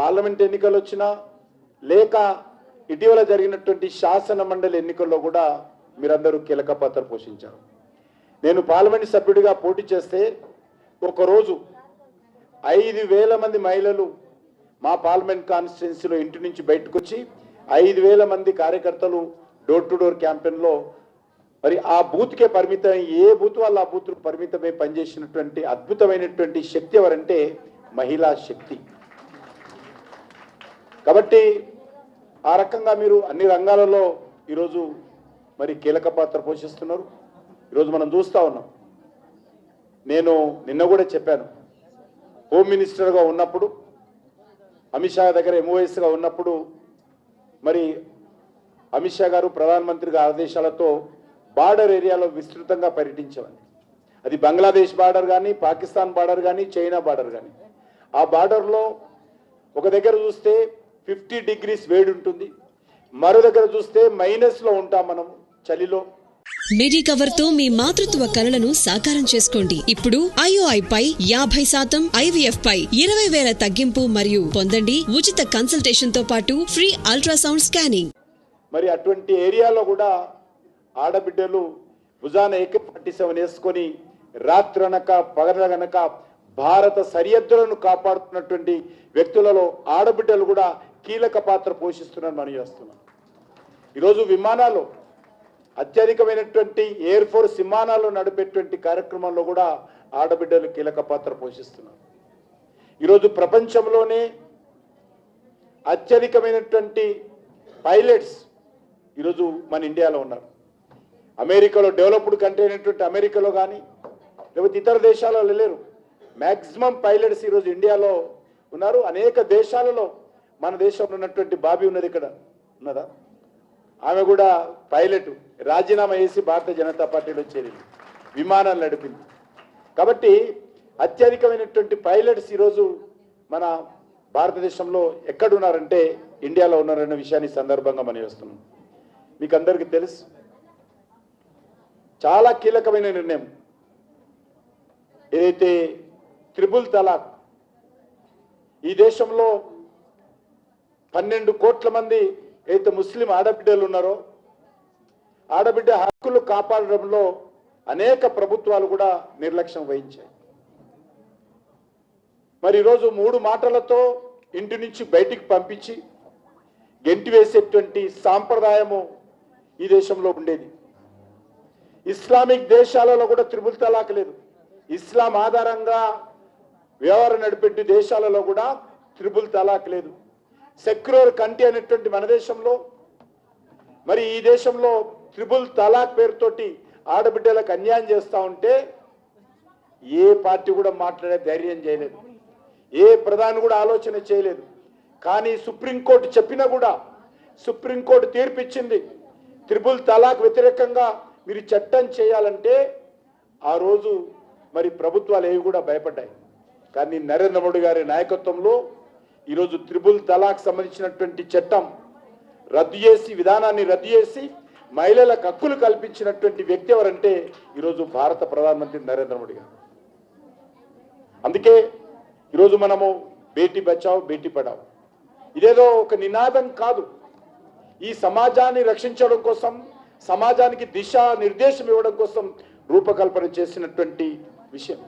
Parliament ఎన్నికలు వచ్చినా లేక ఇటీవల జరిగినటువంటి శాసన మండలి ఎన్నికల్లో కూడా మీరందరూ కీలక పాత్ర పోషించారు. నేను పార్లమెంట్ సభ్యుడిగా పోటీ చేస్తే ఒకరోజు ఐదు వేల మంది మహిళలు మా పార్లమెంట్ కాన్స్టిట్యున్సీలో ఇంటి నుంచి బయటకు వచ్చి ఐదు వేల మంది కార్యకర్తలు డోర్ టు డోర్ క్యాంపెయిన్లో మరి ఆ బూత్కే పరిమితం ఏ బూత్ వాళ్ళ ఆ బూత్ పరిమితమై పనిచేసినటువంటి అద్భుతమైనటువంటి శక్తి ఎవరంటే మహిళా శక్తి. కాబట్టి ఆ రకంగా మీరు అన్ని రంగాలలో ఈరోజు మరి కీలక పాత్ర పోషిస్తున్నారు. ఈరోజు మనం చూస్తా ఉన్నాం. నేను నిన్న కూడా చెప్పాను. హోమ్ మినిస్టర్గా ఉన్నప్పుడు అమిత్ షా దగ్గర ఎంఓఎస్గా ఉన్నప్పుడు మరి అమిత్ షా గారు ప్రధానమంత్రి ఆదేశాలతో బార్డర్ ఏరియాలో విస్తృతంగా పర్యటించామని అది బంగ్లాదేశ్ బార్డర్ కానీ పాకిస్తాన్ బార్డర్ కానీ చైనా బార్డర్ కానీ ఆ బార్డర్లో ఒక దగ్గర చూస్తే ఫిఫ్టీ డిగ్రీస్ వేడి ఉంటుంది. మరో దగ్గర చూస్తే మైనస్లో ఉంటాం మనం చలిలో. మిడి కవర్తో మీ మాతృత్వ కలలను సాకారం చేసుకోండి. ఇప్పుడు ఐఓఐ పై యాభై శాతం ఐవీఎఫ్ పై ఇరవై వేల తగ్గింపు మరియు పొందండి ఉచిత కన్సల్టేషన్తో పాటు ఫ్రీ అల్ట్రాసౌండ్ స్కానింగ్. మరి అటువంటి ఏరియాలో కూడా ఆడబిడ్డలు భుజాన ఏక ఫార్టీ సెవెన్ వేసుకొని రాత్రనక పగలగనక భారత సరిహద్దులను కాపాడుతున్నటువంటి వ్యక్తులలో ఆడబిడ్డలు కూడా కీలక పాత్ర పోషిస్తున్నారని మనం చేస్తున్నాం. ఈరోజు విమానాలు అత్యధికమైనటువంటి ఎయిర్ ఫోర్స్ విమానాలు నడిపేటువంటి కార్యక్రమంలో కూడా ఆడబిడ్డలు కీలక పాత్ర పోషిస్తున్నారు. ఈరోజు ప్రపంచంలోనే అత్యధికమైనటువంటి పైలట్స్ ఈరోజు మన ఇండియాలో ఉన్నారు. అమెరికాలో డెవలప్డ్ కంట్రీ అయినటువంటి అమెరికాలో కానీ లేకపోతే ఇతర దేశాలలో లేరు. మ్యాక్సిమం పైలట్స్ ఈరోజు ఇండియాలో ఉన్నారు. అనేక దేశాలలో మన దేశంలో ఉన్నటువంటి బాబీ ఉన్నది ఇక్కడ. ఉన్నదా? ఆమె కూడా పైలట్ రాజీనామా చేసి భారతీయ జనతా పార్టీలో చేరింది. విమానాలు నడిపింది. కాబట్టి అత్యధికమైనటువంటి పైలట్స్ ఈరోజు మన భారతదేశంలో ఎక్కడున్నారంటే ఇండియాలో ఉన్నారన్న విషయాన్ని సందర్భంగా మనం వేస్తున్నాం మీకు అందరికీ తెలుసు. చాలా కీలకమైన నిర్ణయం. ఏదైతే త్రిబుల్ తలాక్ ఈ దేశంలో పన్నెండు కోట్ల మంది అయితే ముస్లిం ఆడబిడ్డలు ఉన్నారో ఆడబిడ్డ హక్కులు కాపాడడంలో అనేక ప్రభుత్వాలు కూడా నిర్లక్ష్యం వహించాయి. మరి ఈరోజు మూడు మాటలతో ఇంటి నుంచి బయటికి పంపించి గెంటి వేసేటువంటి సాంప్రదాయము ఈ దేశంలో ఉండేది. ఇస్లామిక్ దేశాలలో కూడా త్రిబుల్ తలాక్ లేదు. ఇస్లాం ఆధారంగా వ్యవహారం నడిపెట్టి దేశాలలో కూడా త్రిబుల్ తలాక్ లేదు. సెక్యులర్ కంట్రీ అనేటువంటి మన దేశంలో మరి ఈ దేశంలో త్రిబుల్ తలాక్ పేరుతోటి ఆడబిడ్డలకు అన్యాయం చేస్తూ ఉంటే ఏ పార్టీ కూడా మాట్లాడే ధైర్యం చేయలేదు. ఏ ప్రధాని కూడా ఆలోచన చేయలేదు. కానీ సుప్రీంకోర్టు చెప్పినా కూడా సుప్రీంకోర్టు తీర్పిచ్చింది త్రిబుల్ తలాక్ వ్యతిరేకంగా మీరు చట్టం చేయాలంటే ఆ రోజు మరి ప్రభుత్వాలు ఏవి కూడా భయపడ్డాయి. కానీ నరేంద్ర మోడీ గారి నాయకత్వంలో ఈరోజు త్రిబుల్ తలాక్ సంబంధించినటువంటి చట్టం రద్దు చేసి విధానాన్ని రద్దు చేసి మహిళలకు హక్కులు కల్పించినటువంటి వ్యక్తి ఎవరంటే ఈరోజు భారత ప్రధానమంత్రి నరేంద్ర మోడీ గారు. అందుకే ఈరోజు మనము బేటీ బచావ్ బేటీ పడావ్. ఇదేదో ఒక నినాదం కాదు. ఈ సమాజాన్ని రక్షించడం కోసం సమాజానికి దిశ నిర్దేశం ఇవ్వడం కోసం రూపకల్పన చేసినటువంటి విషయం.